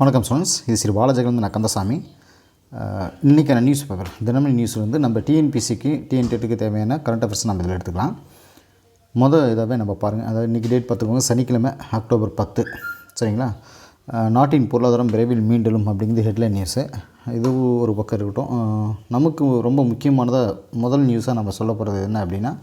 வணக்கம் ஸ்டூடெண்ட்ஸ் இது ஸ்ரீ பாலஜெகன் நான் கந்தசாமி இன்றைக்கான நியூஸ் பேப்பர் தினமணி நியூஸ் வந்து நம்ம டிஎன்பிசிக்கு டிஎன்டெட்டுக்கு தேவையான கரண்ட் அஃபேர்ஸ் நம்ம இதில் எடுத்துக்கலாம். மொதல் இதாகவே நம்ம பாருங்கள் அதாவது இன்றைக்கி டேட் பார்த்துக்கோங்க. சனிக்கிழமை அக்டோபர் பத்து. சரிங்களா? நாட்டின் பொருளாதாரம் விரைவில் மீண்டலும் அப்படிங்கிறது ஹெட்லைன் நியூஸு இது ஒரு பக்கம் இருக்கட்டும். நமக்கு ரொம்ப முக்கியமானதாக முதல் நியூஸாக நம்ம சொல்ல போகிறது என்ன அப்படின்னா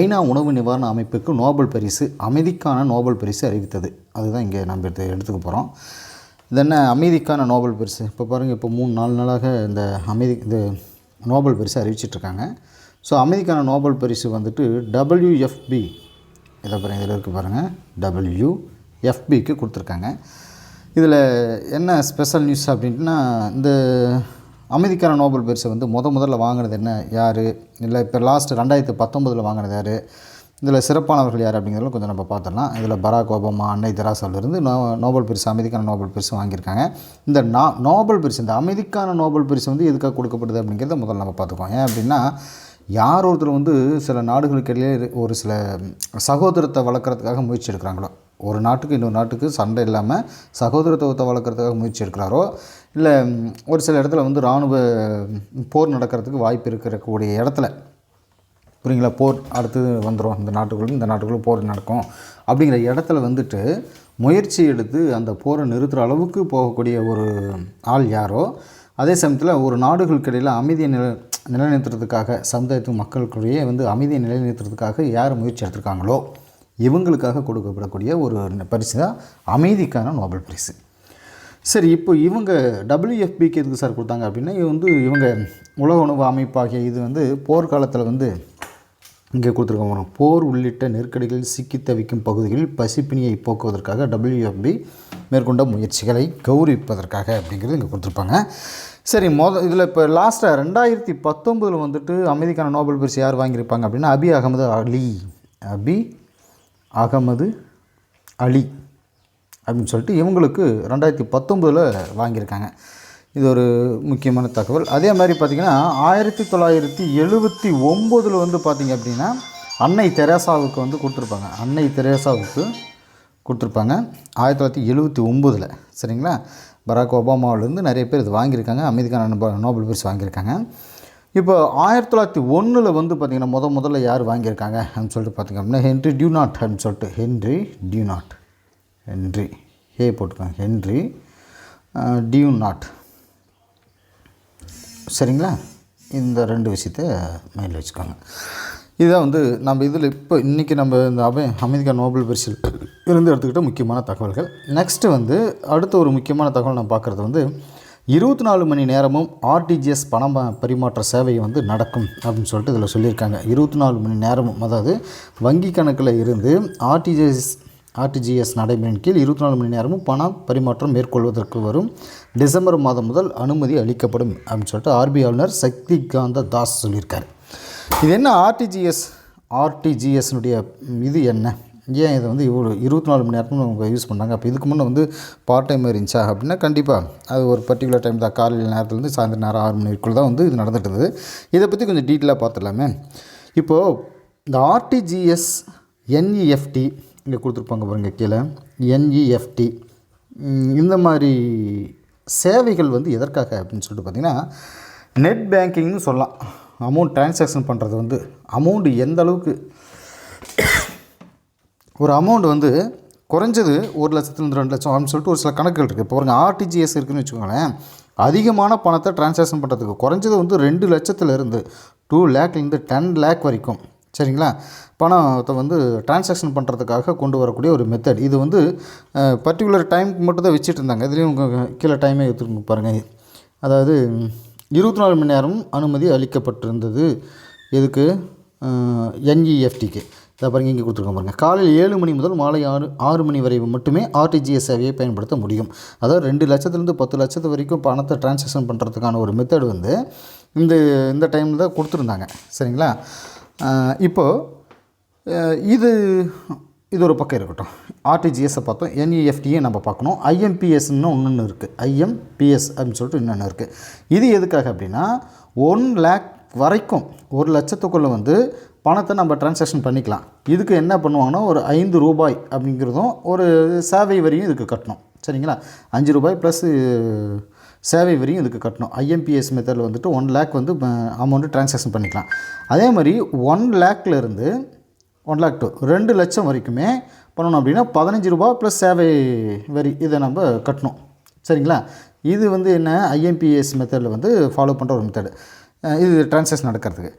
ஐநா உணவு நிவாரண அமைப்புக்கு நோபல் பரிசு அமைதிக்கான நோபல் பரிசு அறிவித்தது. அதுதான் இங்கே நம்ம எடுத்து எடுத்துக்க போகிறோம் இது என்ன அமைதிக்கான நோபல் பரிசு? இப்போ பாருங்கள் இப்போ மூணு நாலு நாளாக இந்த அமைதி இது நோபல் பரிசு அறிவிச்சிட்ருக்காங்க. ஸோ அமைதிக்கான நோபல் பரிசு வந்துட்டு டபிள்யூஎஃப்பி இதை பாருங்கள் இதில் இருக்குது பாருங்கள் டபிள்யூ எஃபிக்கு கொடுத்துருக்காங்க. இதில் என்ன ஸ்பெஷல் நியூஸ் அப்படின்ட்டுனா இந்த அமைதிக்கான நோபல் பரிசை வந்து முத முதல்ல வாங்கினது என்ன யார்? இல்லை இப்போ லாஸ்ட் ரெண்டாயிரத்து பத்தொம்பதில் வாங்கினது யார்? இதில் சிறப்பானவர்கள் யார் அப்படிங்கிறத கொஞ்சம் நம்ம பார்த்துடலாம். இதில் பராக் ஒபாமா அன்னை தெராசாவிலிருந்து நோ நோபல் பரிசு அமைதிக்கான நோபல் பரிசு வாங்கியிருக்காங்க. இந்த நா நோபல் பரிசு இந்த அமைதிக்கான நோபல் பரிசு வந்து எதுக்காக கொடுக்கப்படுது அப்படிங்கிறத முதல்ல நம்ம பார்த்துக்குவோம். ஏன் அப்படின்னா யார் ஒருத்தர் வந்து சில நாடுகளுக்கிடையே ஒரு சில சகோதரத்தை வளர்க்குறதுக்காக முயற்சி எடுக்கிறாங்களோ ஒரு நாட்டுக்கு இன்னொரு நாட்டுக்கு சண்டை இல்லாமல் சகோதரத்துவத்தை வளர்க்குறதுக்காக முயற்சி எடுக்கிறாரோ இல்லை ஒரு சில இடத்துல வந்து இராணுவ போர் நடக்கிறதுக்கு வாய்ப்பு இருக்கக்கூடிய இடத்துல புரியுங்களா? போர் அடுத்தது வந்துடும் இந்த நாட்டுக்குள்ள இந்த நாட்டுக்குள்ளே போர் நடக்கும். அப்படிங்கிற இடத்துல வந்துட்டு முயற்சி எடுத்து அந்த போரை நிறுத்துகிற அளவுக்கு போகக்கூடிய ஒரு ஆள் யாரோ அதே சமயத்தில் ஒரு நாடுகளுக்கிடையில் அமைதியை நில நிலைநிறுத்துறதுக்காக சமுதாயத்து மக்களுக்குள்ளேயே வந்து அமைதியை நிலைநிறுத்துறதுக்காக யார் முயற்சி எடுத்திருக்காங்களோ இவங்களுக்காக கொடுக்கப்படக்கூடிய ஒரு பரிசு தான் அமைதிக்கான நோபல் பரிசு. சரி இப்போ இவங்க டபிள்யூஎஃபிக்கு எதுக்கு சார் கொடுத்தாங்க அப்படின்னா இது வந்து இவங்க உலக உணவு அமைப்பாகிய இது வந்து போர்க்காலத்தில் வந்து இங்கே கொடுத்துருக்காங்க போர் உள்ளிட்ட நெருக்கடிகளில் சிக்கி தவிக்கும் பகுதிகளில் பசிப்பினியை போக்குவதற்காக டபிள்யூஎஃப்பி மேற்கொண்ட முயற்சிகளை கௌரவிப்பதற்காக அப்படிங்கிறது இங்கே கொடுத்துருப்பாங்க. சரி மொத இதில் இப்போ லாஸ்ட்டாக ரெண்டாயிரத்தி பத்தொம்பதில் வந்துட்டு அமைதிக்கான நோபல் பரிசு யார் வாங்கியிருப்பாங்க அப்படின்னா அபி அகமது அலி. அபி அகமது அலி அப்படின்னு சொல்லிட்டு இவங்களுக்கு ரெண்டாயிரத்தி பத்தொம்பதில் வாங்கியிருக்காங்க. இது ஒரு முக்கியமான தகவல். அதே மாதிரி பார்த்திங்கன்னா ஆயிரத்தி தொள்ளாயிரத்தி எழுபத்தி ஒம்போதில் வந்து பார்த்திங்க அப்படின்னா அன்னை தெரேசாவுக்கு வந்து கொடுத்துருப்பாங்க. அன்னை தெரேசாவுக்கு கொடுத்துருப்பாங்க. ஆயிரத்தி தொள்ளாயிரத்தி எழுபத்தி ஒம்போதில். சரிங்களா? பராக் ஒபாமாவிலேருந்து நிறைய பேர் இது வாங்கியிருக்காங்க. அமைதிக்கான நோபல் பரிசு வாங்கியிருக்காங்க. இப்போ ஆயிரத்தி தொள்ளாயிரத்தி ஒன்றில் வந்து பார்த்திங்கன்னா முத முதல்ல யார் வாங்கியிருக்காங்க அப்படின்னு சொல்லிட்டு பார்த்திங்க அப்படின்னா ஹென்ரி டியூனாட் அப்படின்னு சொல்லிட்டு ஹென்ரி டியூனாட். ஹென்றி. ஹே போட்டுக்கோங்க. ஹென்றி டியூ நாட் சரிங்களா? இந்த ரெண்டு விஷயத்த மைண்டில் வச்சுக்கோங்க. இதுதான் வந்து நம்ம இதில் இப்போ இன்றைக்கி நம்ம இந்த அவை அமெரிக்கா நோபல் பரிசில் இருந்து எடுத்துக்கிட்ட முக்கியமான தகவல்கள். நெக்ஸ்ட்டு வந்து அடுத்த ஒரு முக்கியமான தகவல் நான் பார்க்குறது வந்து இருபத்தி நாலு மணி நேரமும் ஆர்டிஜிஎஸ் பணம் பரிமாற்ற சேவை வந்து நடக்கும் அப்படின்னு சொல்லிட்டு இதில் சொல்லியிருக்காங்க. இருபத்தி நாலு மணி நேரமும் அதாவது வங்கி கணக்கில் இருந்து ஆர்டிஜிஎஸ் ஆர்டிஜிஎஸ் நடைமுறையின் கீழ் இருபத்தி நாலு மணி நேரமும் பண பரிமாற்றம் மேற்கொள்வதற்கு வரும். டிசம்பர் மாதம் முதல் அனுமதி அளிக்கப்படும் அப்படின்னு சொல்லிட்டு ஆர்பிஐ ஆளுநர் சக்திகாந்த தாஸ் சொல்லியிருக்கார். இது என்ன ஆர்டிஜிஎஸ்? ஆர்டிஜிஎஸ்னுடைய இது என்ன? ஏன் இதை வந்து இவ்வளோ இருபத்தி நாலு மணி நேரமும் அவங்க யூஸ் பண்ணாங்க அப்போ இதுக்கு முன்னே வந்து பார்ட் டைம் இருந்துச்சா அப்படின்னா கண்டிப்பாக அது ஒரு பர்டிகுலர் டைம் தான். காலையில் நேரத்துலேருந்து சாயந்தரம் நேரம் ஆறு மணிக்குள்ளே தான் வந்து இது நடந்துட்டு இருந்தது இதை பற்றி கொஞ்சம் டீட்டெயிலாக பார்த்துடலாமே. இப்போது இந்த ஆர்டிஜிஎஸ் என்இஎஃப்டி இங்கே கொடுத்துருப்பாங்க பாருங்க கீழே. என்இஎஃப்டி இந்த மாதிரி சேவைகள் வந்து எதற்காக அப்படின்னு சொல்லிட்டு பார்த்தீங்கன்னா நெட் பேங்கிங்னு சொல்லலாம். அமௌண்ட் டிரான்சாக்ஷன் பண்ணுறது வந்து அமௌண்ட் எந்த அளவுக்கு ஒரு அமௌண்ட் வந்து குறைஞ்சது ஒரு லட்சத்துலேருந்து ரெண்டு லட்சம் அப்படின்னு சொல்லிட்டு ஒரு சில கணக்குகள் இருக்குது இப்போ பாருங்க ஆர்டிஜிஎஸ் இருக்குதுன்னு வச்சுக்கோங்களேன் அதிகமான பணத்தை டிரான்சாக்ஷன் பண்ணுறதுக்கு குறைஞ்சது வந்து ரெண்டு லட்சத்துலேருந்து டூ லேக்லேருந்து டென் லேக் வரைக்கும். சரிங்களா? பணத்தை வந்து டிரான்சாக்ஷன் பண்ணுறதுக்காக கொண்டு வரக்கூடிய ஒரு மெத்தட் இது வந்து பர்டிகுலர் டைமுக்கு மட்டும் தான் வச்சுட்டு இருந்தாங்க. இதுலேயும் உங்கள் கீழே டைமே எடுத்துக்கோங்க பாருங்கள் அதாவது இருபத்தி நாலு மணி நேரம் அனுமதி அளிக்கப்பட்டிருந்தது. எதுக்கு? என்இஎஃப்டிக்கு இதை பாருங்க இங்கே கொடுத்துருக்கோம் பாருங்கள் காலையில் ஏழு மணி முதல் மாலை ஆறு ஆறு மணி வரை மட்டுமே ஆர்டிஜிஎஸ் சேவையை பயன்படுத்த முடியும். அதாவது ரெண்டு லட்சத்துலேருந்து பத்து லட்சத்து வரைக்கும் பணத்தை டிரான்சாக்ஷன் பண்ணுறதுக்கான ஒரு மெத்தட் வந்து இந்த இந்த டைமில் தான் கொடுத்துருந்தாங்க. சரிங்களா? இப்போது இது இது ஒரு பக்கம் இருக்கட்டும். ஆர்டிஜிஎஸை பார்த்தோம். என்இஎஃப்டியை நம்ம பார்க்கணும். ஐஎம்பிஎஸ்ன்னு ஒன்று இருக்குது ஐஎம்பிஎஸ் அப்படின்னு சொல்லிட்டு இன்னொன்று இருக்குது இது எதுக்காக அப்படின்னா ஒன் லேக் வரைக்கும் ஒரு லட்சத்துக்குள்ளே வந்து பணத்தை நம்ம டிரான்சாக்ஷன் பண்ணிக்கலாம். இதுக்கு என்ன பண்ணுவாங்கன்னா ஒரு ஐந்து ரூபாய் அப்படிங்கிறதும் ஒரு சேவை வரியும் இதுக்கு கட்டணும். சரிங்களா? அஞ்சு ரூபாய் ப்ளஸ் சேவை வரியும் இதுக்கு கட்டணும். ஐஎம்பிஎஸ் மெத்தடில் வந்துட்டு ஒன் லேக் வந்து அமௌண்ட்டு டிரான்சாக்ஷன் பண்ணிக்கலாம். அதே மாதிரி ஒன் லேக்லேருந்து ஒன் லேக் டூ ரெண்டு லட்சம் வரைக்குமே பண்ணணும் அப்படின்னா பதினஞ்சு ரூபா ப்ளஸ் சேவை வரி இதை நம்ம கட்டணும். சரிங்களா? இது வந்து என்ன? ஐஎம்பிஎஸ் மெத்தடில் வந்து ஃபாலோ பண்ணுற ஒரு மெத்தடு இது டிரான்சாக்ஷன் நடக்கிறதுக்கு.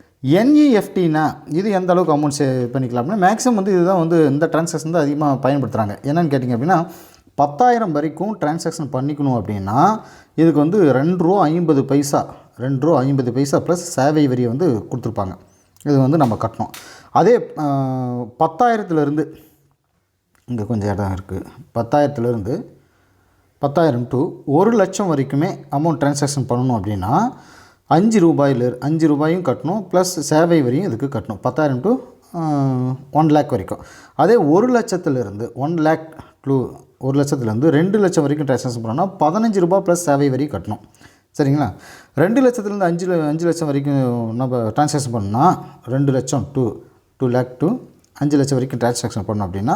என்இஎஃப்டினா இது எந்த அளவுக்கு அமௌண்ட் சே பண்ணிக்கலாம் அப்படின்னா மேக்ஸிமம் வந்து இதுதான் வந்து இந்த டிரான்சாக்ஷன் தான் அதிகமாக பயன்படுத்துகிறாங்க என்னென்னு கேட்டிங்க அப்படின்னா பத்தாயிரம் வரைக்கும் டிரான்சாக்ஷன் பண்ணிக்கணும் அப்படின்னா இதுக்கு வந்து ரெண்டு ரூபா ஐம்பது பைசா ரெண்டு ரூபா ஐம்பது பைசா ப்ளஸ் சேவை வரியை வந்து கொடுத்துருப்பாங்க. இது வந்து நம்ம கட்டணும். அதே பத்தாயிரத்துலேருந்து இங்கே கொஞ்சம் இடம் இருக்குது பத்தாயிரத்துலேருந்து பத்தாயிரம் டு ஒரு லட்சம் வரைக்குமே அமௌண்ட் டிரான்சாக்ஷன் பண்ணணும் அப்படின்னா அஞ்சு ரூபாயில் அஞ்சு ரூபாயும் கட்டணும் ப்ளஸ் சேவை வரியும் இதுக்கு கட்டணும். பத்தாயிரம் டு ஒன் லேக் வரைக்கும். அதே ஒரு லட்சத்துலேருந்து ஒன் லேக் க்ளூ ஒரு லட்சத்துலேருந்து ரெண்டு லட்சம் வரைக்கும் ட்ரான்சாக்ஷன் பண்ணோன்னா பதினஞ்சு ரூபா ப்ளஸ் சேவை வரி கட்டணும். சரிங்களா? ரெண்டு லட்சத்துலேருந்து அஞ்சு ல- அஞ்சு லட்சம் வரைக்கும் நம்ம ட்ரான்ஸாக்ஷன் பண்ணால் ரெண்டு லட்சம் டூ டூ லேக் டூ அஞ்சு லட்சம் வரைக்கும் ட்ரான்ஸாக்ஷன் பண்ணோம் அப்படின்னா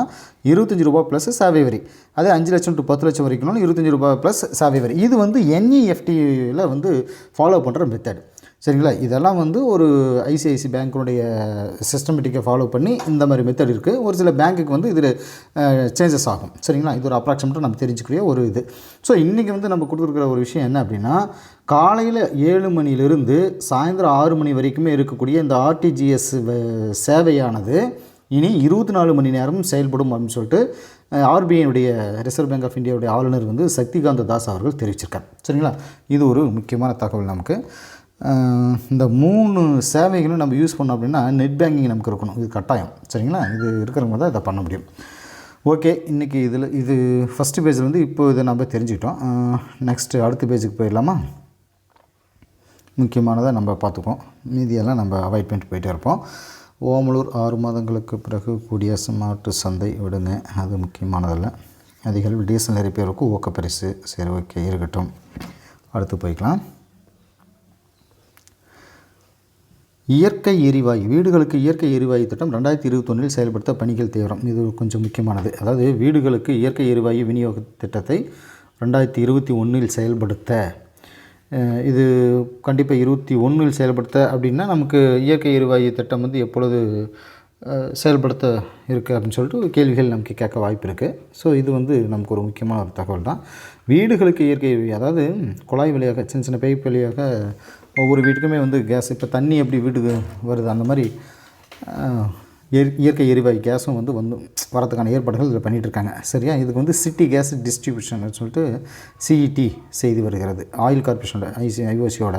இருபத்தஞ்சி ரூபா ப்ளஸ் சேவை வரி. அதே அஞ்சு லட்சம் டு பத்து லட்சம் வரைக்கும்னாலும் இருபத்தஞ்சி ரூபா ப்ளஸ் சேவை வரி. இது வந்து என்இஎஃப்டியில் வந்து ஃபாலோ பண்ணுற மெத்தட் சரிங்களா? இதெல்லாம் வந்து ஒரு ஐசிஐசி பேங்க்கினுடைய சிஸ்டமேட்டிக்கை ஃபாலோ பண்ணி இந்த மாதிரி மெத்தட் இருக்குது ஒரு சில பேங்க்குக்கு வந்து இதில் சேஞ்சஸ் ஆகும். சரிங்களா? இது ஒரு அப்ராக்சிமேட்டாக நம்ம தெரிஞ்சுக்கக்கூடிய ஒரு இது. ஸோ இன்றைக்கி வந்து நம்ம கொடுத்துருக்குற ஒரு விஷயம் என்ன அப்படின்னா காலையில் ஏழு மணிலிருந்து சாயந்தரம் ஆறு மணி வரைக்குமே இருக்கக்கூடிய இந்த ஆர்டிஜிஎஸ் சேவையானது இனி இருபத்தி நாலு மணி நேரம் செயல்படும் அப்படின்னு சொல்லிட்டு ஆர்பிஐனுடைய ரிசர்வ் பேங்க் ஆஃப் இந்தியாவுடைய ஆளுநர் வந்து சக்திகாந்த தாஸ் அவர்கள் தெரிவிச்சிருக்கார். சரிங்களா? இது ஒரு முக்கியமான தகவல் நமக்கு. இந்த மூணு சேவைகளும் நம்ம யூஸ் பண்ணோம் அப்படின்னா நெட் பேங்கிங் நமக்கு இருக்கணும். இது கட்டாயம். சரிங்களா? இது இருக்கிறவங்க தான் இதை பண்ண முடியும். ஓகே இன்றைக்கி இதில் இது ஃபஸ்ட்டு பேஜில் வந்து இப்போ இதை நம்ம தெரிஞ்சுக்கிட்டோம். நெக்ஸ்ட்டு அடுத்த பேஜுக்கு போயிடலாமா? முக்கியமானதை நம்ம பார்த்துக்குவோம் மீதியெல்லாம் நம்ம அவாய்ட் பண்ணிட்டு போயிட்டே இருப்போம். ஓமலூர் ஆறு மாதங்களுக்கு பிறகு கூடிய மாட்டு சந்தை விடுங்க. அது முக்கியமானதல்ல. அதிகளவில் டீசல் நிறைப்பேருக்கு ஊக்கப்பரிசு சரி ஓகே இருக்கட்டும். அடுத்து போய்க்கலாம். இயற்கை எரிவாயு வீடுகளுக்கு இயற்கை எரிவாயு திட்டம் ரெண்டாயிரத்தி இருபத்தொன்னில் செயல்படுத்த பணிகள் தீவிரம். இது கொஞ்சம் முக்கியமானது. அதாவது வீடுகளுக்கு இயற்கை எரிவாயு விநியோக திட்டத்தை ரெண்டாயிரத்தி இருபத்தி ஒன்றில் செயல்படுத்த இது கண்டிப்பாக இருபத்தி ஒன்றில் செயல்படுத்த அப்படின்னா நமக்கு இயற்கை எரிவாயு திட்டம் வந்து எப்பொழுது செயல்படுத்த இருக்குது அப்படின்னு சொல்லிட்டு கேள்விகள் நமக்கு கேட்க வாய்ப்பு இருக்குது ஸோ இது வந்து நமக்கு ஒரு முக்கியமான ஒரு தகவல் தான். வீடுகளுக்கு இயற்கை அதாவது குழாய் வழியாக சின்ன சின்ன பைப் வழியாக ஒவ்வொரு வீட்டுக்குமே வந்து கேஸ் இப்போ தண்ணி எப்படி வீட்டுக்கு வருது அந்த மாதிரி இயற்கை எரிவாயு கேஸும் வந்து வந்து வரதுக்கான ஏற்பாடுகள் இதில் பண்ணிகிட்ருக்காங்க சரியா? இதுக்கு வந்து சிட்டி கேஸ் டிஸ்ட்ரிபியூஷன் சொல்லிட்டு சிஇடி செய்து வருகிறது. ஆயில் கார்பரேஷனோட ஐசி ஐஓசியோட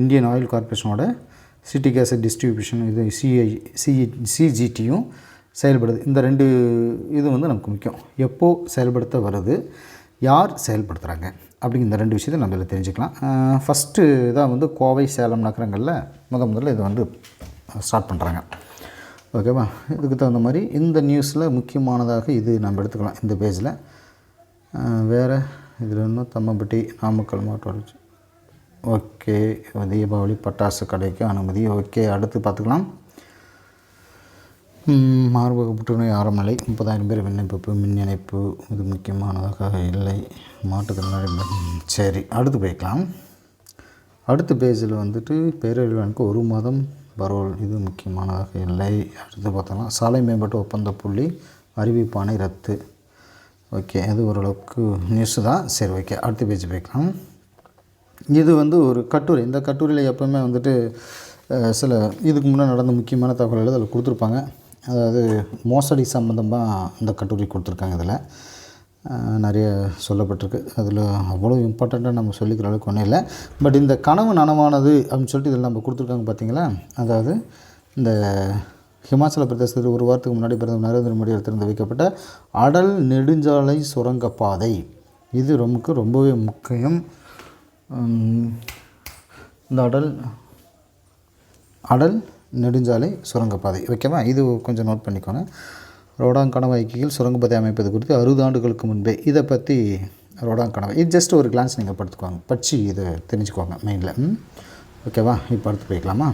இந்தியன் ஆயில் கார்பரேஷனோட சிட்டி கேஸ் டிஸ்ட்ரிபியூஷன் இது சிஐ சிஇ சிஜிடியும் செயல்படுது. இந்த ரெண்டு இது வந்து நமக்கு முக்கியம். எப்போது செயல்படுத்த வருது யார் செயல்படுத்துகிறாங்க அப்படிங்கிற இந்த ரெண்டு விஷயத்தை நம்ம இதில் தெரிஞ்சுக்கலாம். ஃபஸ்ட்டு தான் வந்து கோவை சேலம் நகரங்களில் முத முதல்ல இதை வந்து ஸ்டார்ட் பண்ணுறாங்க ஓகேவா இதுக்கு தகுந்த மாதிரி இந்த நியூஸில் முக்கியமானதாக இது நம்ம எடுத்துக்கலாம் இந்த பேஜில் வேறு இதில் இன்னும் தம்மம்பட்டி நாமக்கல் மாவட்டம் ஓகே தீபாவளி பட்டாசு கடைக்கு அனுமதி. ஓகே அடுத்து பார்த்துக்கலாம். மார்பக புற்றுநோய் ஆரம்பநிலை முப்பதாயிரம் பேர் விண்ணப்பிப்பு மின் இணைப்பு இது முக்கியமானதாக இல்லை. மாற்றுத்திறனாளி சரி அடுத்து போய்க்கலாம். அடுத்த பேஜில் வந்துட்டு பேரறிவாளனுக்கு ஒரு மாதம் பரோல் இது முக்கியமானதாக இல்லை. அடுத்து பார்த்தோம்னா சாலை மேம்பாட்டு ஒப்பந்த புள்ளி அறிவிப்பானை ரத்து. ஓகே அது ஓரளவுக்கு நியூஸ் தான். சரி ஓகே அடுத்த பேஜ் போய்க்கலாம். இது வந்து ஒரு கட்டுரை. இந்த கட்டுரையில் எப்போவுமே வந்துட்டு சில இதுக்கு முன்னே நடந்த முக்கியமான தகவல்கள் அதில் கொடுத்துருப்பாங்க. அதாவது மோசடி சம்மந்தமாக இந்த கட்டுரை கொடுத்துருக்காங்க இதில். நிறைய சொல்லப்பட்டிருக்கு. அதில் அவ்வளோ இம்பார்ட்டண்ட்டாக நம்ம சொல்லிக்கிற அளவுக்கு ஒன்றும் இல்லை. பட் இந்த கனவு நனவானது அப்படின்னு சொல்லிட்டு இதில் நம்ம கொடுத்துருக்காங்க பார்த்தீங்களா அதாவது இந்த ஹிமாச்சல பிரதேசத்தில் ஒரு வாரத்துக்கு முன்னாடி பிரதமர் நரேந்திர மோடி திறந்து வைக்கப்பட்ட அடல் நெடுஞ்சாலை சுரங்கப்பாதை. இது ரொம்ப ரொம்பவே முக்கியம். இந்த அடல் அடல் நெடுஞ்சாலை சுரங்கப்பாதை. ஓகேவா இது கொஞ்சம் நோட் பண்ணிக்கோங்க. ரோடாங்கணவாய் கீழ் சுரங்கப்பாதை அமைப்பது குறித்து அறுபது ஆண்டுகளுக்கு முன்பே இதை பற்றி ரோடாங்கணவாய் இது ஜஸ்ட் ஒரு கிளான்ஸ் நீங்கள் படுத்துக்குவாங்க படித்து இதை தெரிஞ்சுக்குவாங்க மெயினில் ஓகேவா இப்போ அடுத்து போய்க்கலாமா?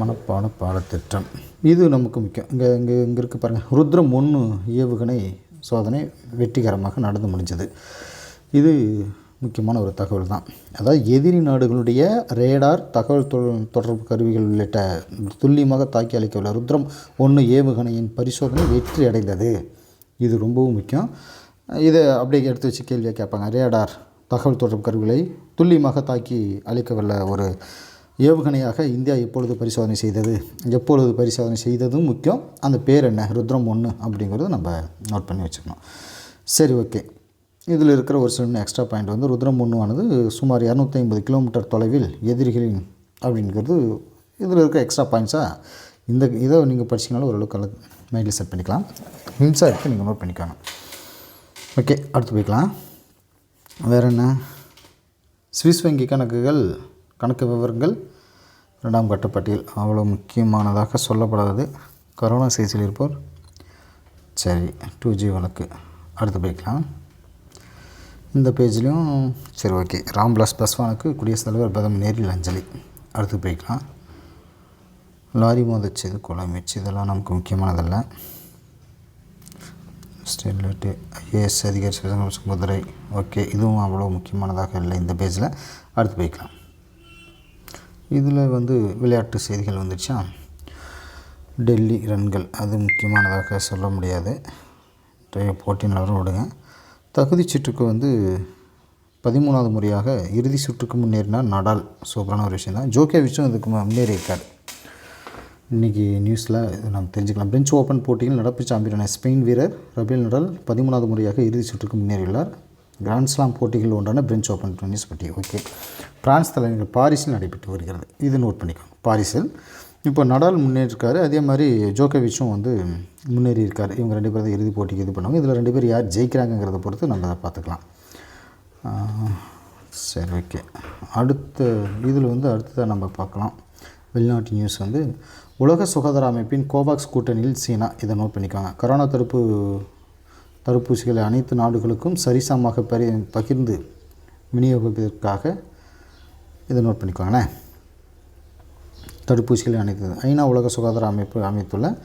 மனப்பாட பாடத்திட்டம். இது நமக்கு முக்கியம். இங்கே இங்கே இங்கே இருக்குது பாருங்கள் ருத்ரம் ஒன்று ஏவுகணை சோதனை வெற்றிகரமாக நடந்து முடிஞ்சது. இது முக்கியமான ஒரு தகவல் தான். அதாவது எதிரி நாடுகளுடைய ரேடார் தகவல் தொடர்பு கருவிகள் உள்ளிட்ட துல்லியமாக தாக்கி அளிக்கவில்லை ருத்ரம் ஒன்று ஏவுகணையின் பரிசோதனை வெற்றி அடைந்தது. இது ரொம்பவும் முக்கியம். இதை அப்படியே எடுத்து வச்சு கேள்வியாக கேட்பாங்க. ரேடார் தகவல் தொடர்பு கருவிகளை துல்லியமாக தாக்கி அளிக்கவல்ல ஒரு ஏவுகணையாக இந்தியா எப்பொழுது பரிசோதனை செய்தது? எப்பொழுது பரிசோதனை செய்ததும் முக்கியம். அந்த பேர் என்ன? ருத்ரம் ஒன்று அப்படிங்கிறது நம்ம நோட் பண்ணி வச்சுக்கணும். சரி ஓகே. இதில் இருக்கிற ஒரு சில எக்ஸ்ட்ரா பாயிண்ட் வந்து ருத்ரம் ஒன்றுவானது சுமார் இரநூத்தி ஐம்பது கிலோமீட்டர் தொலைவில் எதிரிகளின் அப்படிங்கிறது இதில் இருக்கிற எக்ஸ்ட்ரா பாயிண்ட்ஸாக இந்த இதை நீங்கள் படிச்சிங்கனாலும் ஓரளவுக்கு அல்ல மைண்டில் செட் பண்ணிக்கலாம். ஹிம்சா இருக்குது நீங்கள் நோட் பண்ணிக்கோங்க. ஓகே அடுத்து போய்க்கலாம். வேறு என்ன? சுவிஸ் வங்கி கணக்குகள் கணக்கு விவரங்கள் இரண்டாம் கட்ட பட்டியல். அவ்வளோ முக்கியமானதாக சொல்லப்படாது கரோனா சிகிச்சையில் இருப்போர். சரி டூ ஜி வழக்கு. அடுத்து போய்க்கலாம். இந்த பேஜ்லேயும் சரி ஓகே. ராம்விலாஸ் பஸ்வானுக்கு குடியரசுத் தலைவர் பிரதமர் நேரில் அஞ்சலி. அடுத்து போய்க்கலாம். லாரி மோதச்சது கொலை முயற்சி. இதெல்லாம் நமக்கு முக்கியமானதல்ல. ஸ்டெர்லைட்டு ஐஏஎஸ் அதிகாரி சிவசங்கர சுந்தரை ஓகே இதுவும் அவ்வளோ முக்கியமானதாக இல்லை இந்த பேஜில். அடுத்து போய்க்கலாம். இதில் வந்து விளையாட்டு செய்திகள் வந்துடுச்சா டெல்லி ரன்கள் அது முக்கியமானதாக சொல்ல முடியாது. போட்டி நிலவரம் விடுங்க. தகுதி சுற்றுக்கு வந்து பதிமூணாவது முறையாக இறுதி சுற்றுக்கு முன்னேறினார் நடால். சூப்பரான ஒரு விஷயம் தான் ஜோகேவிச்சும் இதுக்கு முன்னேறி இருக்கார் இன்றைக்கி நியூஸில் நம்ம தெரிஞ்சுக்கலாம். பிரெஞ்சு ஓப்பன் போட்டியில் நடப்பு சாம்பியனான ஸ்பெயின் வீரர் ரபேல் நடால் பதிமூணாவது முறையாக இறுதி சுற்றுக்கு முன்னேறியுள்ளார். கிராண்ட்ஸ்லாம் போட்டிகள் ஒன்றான பிரெஞ்சு ஓப்பன் டென்னிஸ் போட்டி ஓகே பிரான்ஸ் தலைநகர் பாரிஸில் நடைபெற்று வருகிறது. இது நோட் பண்ணிக்கோங்க. பாரிஸில் இப்போ நடால் முன்னேறிருக்காரு அதே மாதிரி ஜோகோவிச்சும் வந்து முன்னேறி இருக்கார் இவங்க ரெண்டு பேரும் இறுதி போட்டிக்கு இது பண்ணுவாங்க. இதில் ரெண்டு பேர் யார் ஜெயிக்கிறாங்கங்கிறத பொறுத்து நம்ம அதை பார்த்துக்கலாம். சரி ஓகே. அடுத்த இதில் வந்து அடுத்ததாக நம்ம பார்க்கலாம். வெளிநாட்டு நியூஸ் வந்து உலக சுகாதார அமைப்பின் கோவாக்ஸ் கூட்டணியில் சீனா இதை நோட் பண்ணிக்கோங்க. கொரோனா தடுப்பு தடுப்பூசிகளை அனைத்து நாடுகளுக்கும் சரிசமமாக பரி பகிர்ந்து விநியோகிப்பதற்காக இதை நோட் பண்ணிக்கோங்கண்ணே தடுப்பூசிகளை அணைத்தது ஐநா உலக சுகாதார அமைப்பு அமைத்துள்ள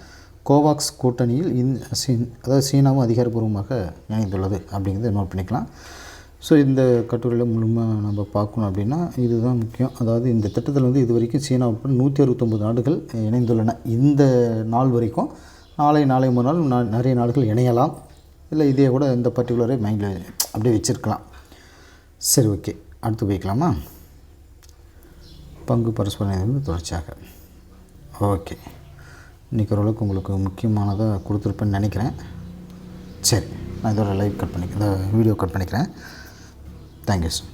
கோவாக்ஸ் கூட்டணியில் இந் சீன் அதாவது சீனாவும் அதிகாரப்பூர்வமாக இணைந்துள்ளது அப்படிங்கிறத நோட் பண்ணிக்கலாம். ஸோ இந்த கட்டுரையில் முழுமையாக நம்ம பார்க்கணும் அப்படின்னா இதுதான் முக்கியம். அதாவது இந்த திட்டத்தில் வந்து இது வரைக்கும் சீனா உட்பட நூற்றி அறுபத்தொம்பது நாடுகள் இணைந்துள்ளன. இந்த நாள் வரைக்கும் நாளை நாளை மறுநாள் நா- நிறைய நாடுகள் இணையலாம். இல்லை இதே கூட இந்த பர்டிகுலரே மைண்டில் அப்படியே வச்சுருக்கலாம். சரி ஓகே அடுத்து போய்க்கலாமா? பங்கு பரஸ்பரம் தொடர்ச்சியாக. ஓகே. இன்றைக்கி ஓரளவுக்கு உங்களுக்கு முக்கியமானதாக கொடுத்துருப்பேன்னு நினைக்கிறேன். சரி நான் இதோட லைவ் கட் பண்ணிக்கிறேன் இந்த வீடியோ கட் பண்ணிக்கிறேன். Thank you sir.